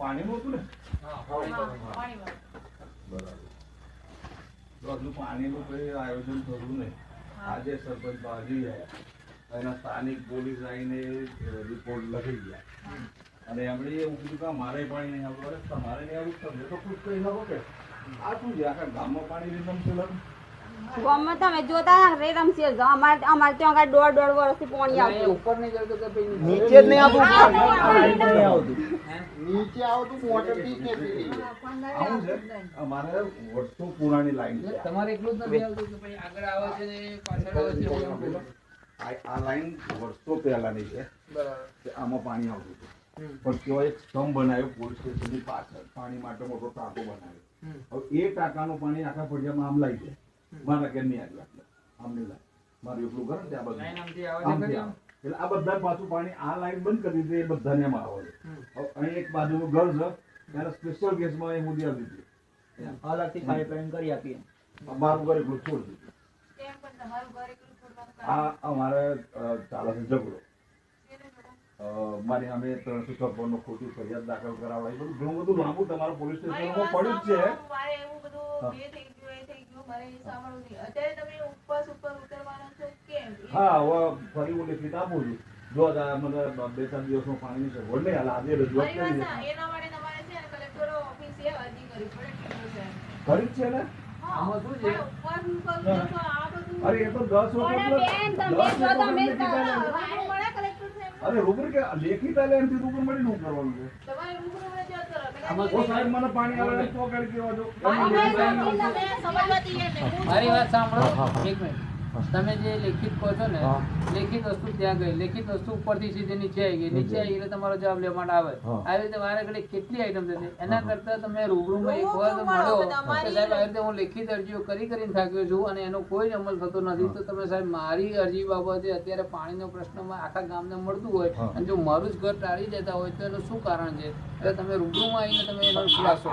પાણીનું હતું ને? પાણી તો- બરાબર. તો હજુ પાણીનું કઈ આયોજન થયું નહીં. આજે સરપંચ બાજી આવ્યા એના સ્થાનિક પોલીસ આવીને રિપોર્ટ લખી ગયા. અને એમણે એવું કીધું કે મારે પાણી નહીં આવતું. અરે તમારે નહીં આવું તમે તો ખુશ કહી શકો કે આ શું છે? આખા ગામમાં પાણી રીધમ છે લગ? ગામમાં તમે જોતા રે રમશે અમારે અમારે ત્યાં આગળ દોઢ દોઢ વર્ષથી પાણી આવતું. ઉપર નહીં જતો કે પછી નીચે જ નહીં આવતું? નીચે આવતું. મોટરથી કે અમારે વર્ષો પુરાણી લાઈન છે. તમારે એટલું જ નથી આવતું કે ભાઈ આગળ આવે છે ને પાછળ આવે છે. આ લાઈન વર્ષો પહેલાની છે. બરાબર. આમાં પાણી આવતું હતું. પણ તેઓ એક સ્તંભ બનાવ્યો પોલીસ સ્ટેશનની પાછળ. પાણી માટે મોટો ટાંકો બનાવ્યો. હવે એ ટાંકાનું પાણી આખા ફળિયામાં આમ લાઈ જાય મારા ઘરની નહીં આવ્યું આટલે આમ નહીં લાય. મારું એટલું ઘર ને ત્યાં બધું. એટલે આ બધા પાછું પાણી આ લાઈન બંધ કરી દીધી એ બધાને એમાં આવે અહીં એક બાજુનું ઘર છે ત્યારે સ્પેશિયલ ગેસમાં એ સુધી આવી દીધી અલગથી પાઇપલાઇન કરી આપીએ મારું ઘર એકલું છોડી દીધું? આ અમારે ચાલે છે ઝઘડો. મારી અમે ત્રણસો છપ્પન ખોટી ફરિયાદ દાખલ કરાવવા બધું ઘણું બધું લાંબુ તમારા પોલીસ મારી સ્ટેશનમાં પડ્યું જ છે. હા. હા ફરી હું લેખિત આપું છું. જો મને બે દિવસમાં પાણીની સગવડ નહીં હાલ આજે રજૂઆત કરી છે. ને હા, આમાં શું છે? અરે એ તો દસ વખત આલે. અરે રૂબરૂ કે લેખિત રૂબરૂ મળીને શું કરવાનું છે? મારી વાત સાંભળો. એક મિનિટ. તમે જે લેખિત કહો છો ને લેખિત વસ્તુ ત્યાં ગઈ. લેખિત વસ્તુ ઉપરથી સીધી નીચે આવી ગઈ. નીચે આવી. એટલે તમારો જવાબ લેવા માટે આવે. આવી રીતે મારા ઘડી કેટલી આઈટમ છે એના કરતા તમે રૂબરૂમાં એક વાર મળો, સાહેબ આવી રીતે હું લેખિત અરજીઓ કરી કરીને થાક્યો છું અને એનો કોઈ જ અમલ થતો નથી. તો તમે સાહેબ મારી અરજી બાબતે અત્યારે પાણીનો પ્રશ્નમાં આખા ગામને મળતું હોય અને જો મારું જ ઘર ટાળી દેતા હોય તો એનું શું કારણ છે? એટલે તમે રૂબરૂમાં આવીને તમે એનો ખુલાસો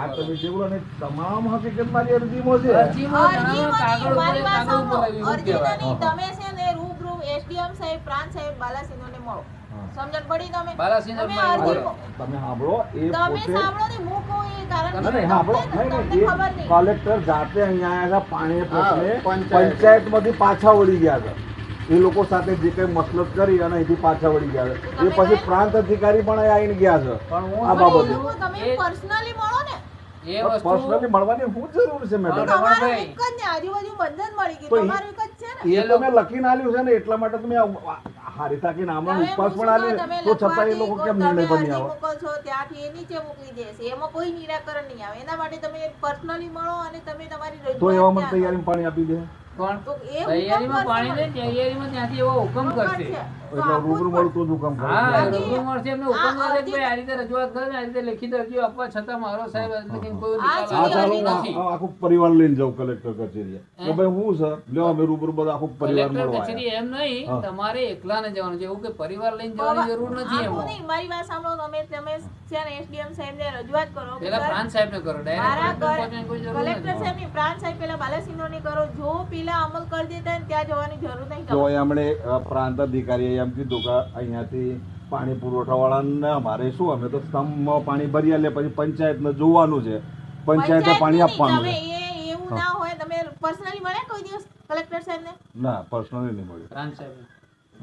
તમે તમામ હકીકત મારી અરજીમાં છે. અરજીમાં કાગળ ઉપર કાગળ ઉપર. આવી એવું નહીં, તમે છે ને રૂબરૂ SDM સાહેબ પ્રાંત સાહેબ બાલાસિનોને મળો. સમજણ પડી તમે? બાલાસિનોને તમે મળો. અરજી બોલો. તમે સાંભળો એ તમે સાંભળો ને હું કહું કારણ નહીં, સાંભળો. નહીં, નહીં, ખબર એ નહીં. કલેક્ટર જાતે અહીંયા આવ્યા પાણી પ્રશ્ને પંચાયત. પંચાયતમાંથી પાછા વળી ગયા હતા એ લોકો સાથે જે કઈ મતલબ કરી અને અહીંથી પાછા વળી ગયા છે. એ પછી પ્રાંત અધિકારી પણ આવીને ગયા છે. આ બાબતે. તમે પર્સનલી મળો ને. પર્સનલી મળવાની શું જરૂર છે મેડમ. તમારું એક જ ને આજુબાજુ બંધન મળી તો ગયું તમારું એક એ તમે લખીને આલ્યું છે ને એટલા માટે તમે હારિતા કે નામ ઉપવાસ પણ ને, તો છતાં એ લોકો કેમ નિર્ણય નહીં આવે? છો ત્યાંથી એ નીચે મોકલી દેશે એમાં કોઈ નિરાકરણ નહીં આવે. એના માટે તમે પર્સનલી મળો અને તમે તમારી તો રજૂઆત એવા મને ત્યાં પાણી આપી દે. પણ એકલા તૈયારીમાં પાણી મને. તૈયારીમાં ત્યાંથી એવો હુકમ હુકમ કરશે. એટલે રૂબરૂ જ જ હુકમ કરે હા રૂબરૂ મળશે એમને હુકમ કરે કે આ રીતે રજૂઆત કરે ને આ રીતે લેખિત અરજીઓ આપવા છતાં મારો સાહેબ આજ કોઈ નિકાલ હા. અરજી ચાલો આવતો હું નથી. આ- આખું પરિવાર લઈને જાઉં કલેક્ટર કચેરીએ. કે ભાઈ હું છે લ્યો અમે રૂબરૂ બધા આખું પરિવાર મળવા કચેરી એમ નહીં હા. તમારે એકલાને જવાનું છે. એવું કે પરિવાર લઈને જવાની જરૂર નથી એમાં. નહીં, મારી વાત સાંભળો તમે તમે છે ને એસડીએમ સાહેબને રજૂઆત કરો પેલા પ્રાંત સાહેબને કરો. ડાયરેક્ટ કલેક્ટર નથી. સાહેબ પ્રાંત સાહેબ પેલા બાલાસિનોની કરો. જો પેલા અમલ કરી દેતા ને ત્યાં જવાની જરૂર નહીં તો એમણે પ્રાંત અધિકારીએ એમ કીધું કે અહીંયાથી પાણી પુરવઠાવાળાને અમારે શું અમે તો સ્તંભમાં પાણી ભરી આલે પછી પંચાયતને જોવાનું છે. પંચાયતે પાણી આપવાનું છે. એવું ના હોય તમે પર્સનલી મળ્યા કોઈ દિવસ કલેક્ટર સાહેબને? ના પર્સનલી નહીં મળ્યું. પ્રાંત સાહેબ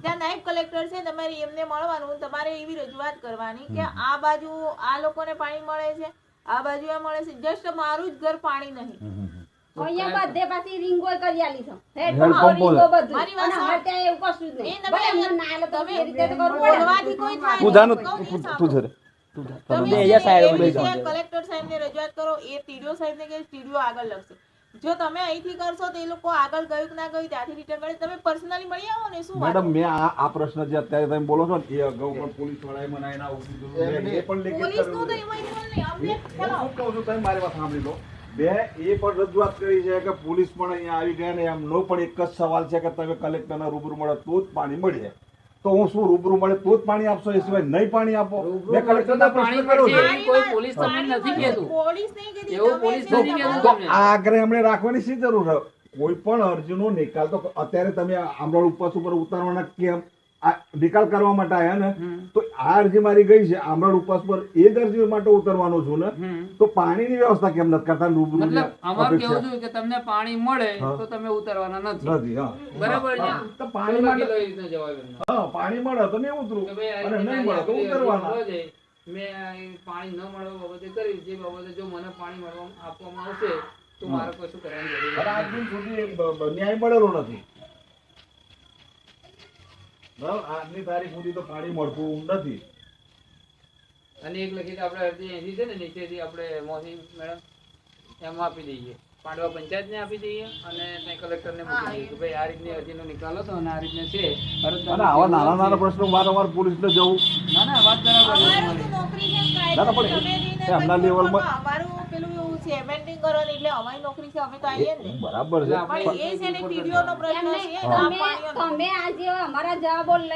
ત્યાં નાયબ કલેક્ટર છે તમારે એમને મળવાનું તમારે એવી રજૂઆત કરવાની કે આ બાજુ આ લોકોને પાણી મળે છે આ બાજુ આ મળે છે જસ્ટ મારું જ ઘર પાણી નહીં. અહીંયા બધે પાછી રીંગો કરી આલી છે હેડ હેડ પંપો, પંપો રીંગો બધું. મારી વાત અને ત્યાં એવું કશું જ નહીં. ભલે એમને ના આલે તમે એ રીતે તો કરવું પડે. બોલવાથી કોઈ થાય તું નહીં. જા ને, કહું તું- એ તું- સાંભળો. તું જા રે. તું જા. તમે તમે અહીંયા ને સાઈડ એ ઉપર વિશે બેસી જાઓ. કલેક્ટર સાહેબને રજૂઆત કરો એ ટીડીઓ સાહેબને કે ટીડીઓ આગળ લખશે જો તમે અહીંથી કરશો તો એ લોકો આગળ ગયું કે ના ગયું ત્યાંથી રિટર્ન કરે તમે પર્સનલી મળી આવો ને શું મેડમ મેં આ આ પ્રશ્ન જે અત્યારે તમે બોલો છો ને એ અગાઉ પણ પોલીસ વાળાએ મને એના આવું કીધું. એ પણ લેખિત પોલીસનું તો. એમાં ઇન્વોલ્વ નહીં અમને હું કહું છું તમે મારી વાત સાંભળી લો બે એ પણ રજૂઆત કરી છે કે પોલીસ પણ અહીંયા આવી ગયા ને એમનો પણ એક જ સવાલ છે કે તમે કલેક્ટરના રૂબરૂ મળે તો જ પાણી મળે. તો હું શું રૂબરૂ મળે તો જ પાણી આપશો? એ સિવાય નહીં પાણી આપો. મેં કલેક્ટરને પ્રશ્ન કર્યો છે. કોઈ પોલીસ તમને નથી કહેતું. પોલીસ નહીં કહેતી, એવું પોલીસ નથી કહેતું આ આગ્રહ એમણે રાખવાની શી જરૂર છે? કોઈ પણ અરજીનો નિકાલ તો અત્યારે તમે આમરોડ ઉપવાસ ઉપર ઉતારવાના કેમ? નિકાલ કરવા માટે આવ્યા ને તો આ અરજી મારી ગઈ છે. આમરણ ઉપવાસ પર એ જ અરજી માટે ઉતરવાનો છું ને તો પાણીની વ્યવસ્થા કેમ નથી કરતા? મતલબ અમારું કેવું છે કે તમને પાણી મળે તો તમે ઉતરવાના નથી. નથી બરાબર છે? તો પાણી માટે જવાબ હા પાણી મળે તો નહીં ઉતરું. અને નહીં મળે તો ઉતરવાના. મેં પાણી ન મળવા બાબતે કરી જે બાબતે જો મને પાણી મળવા આપવામાં આવશે તો મારે કશું કરવાનું જરૂર નથી. ન્યાય મળેલો નથી. બરાબર? આજની તારીખ સુધી તો પાણી મળતું નથી. અને એક લખી આપણે અરજી અહીંથી છે ને નીચેથી આપણે મોસી મેડમ એમાં આપી દઈએ. પાંડવા પંચાયતને આપી દઈએ અને ત્યાં કલેક્ટરને મૂકી દઈએ કે ભાઈ આ રીતની અરજીનો નિકાલ હતો અને આ રીતના છે. આવા નાના નાના પ્રશ્નો વારંવાર પોલીસને જવું. ના ના વાત બરાબર ના, ના, પણ એમના લેવલમાં- પણ અમારું પેલું એવું છે એટલે અમારી નોકરી છે અમે તો આવીએ ને. બરાબર છે. પણ એ છે ને TDO નો પ્રશ્ન છે આ તમે આજે અમારા જવાબો લઈ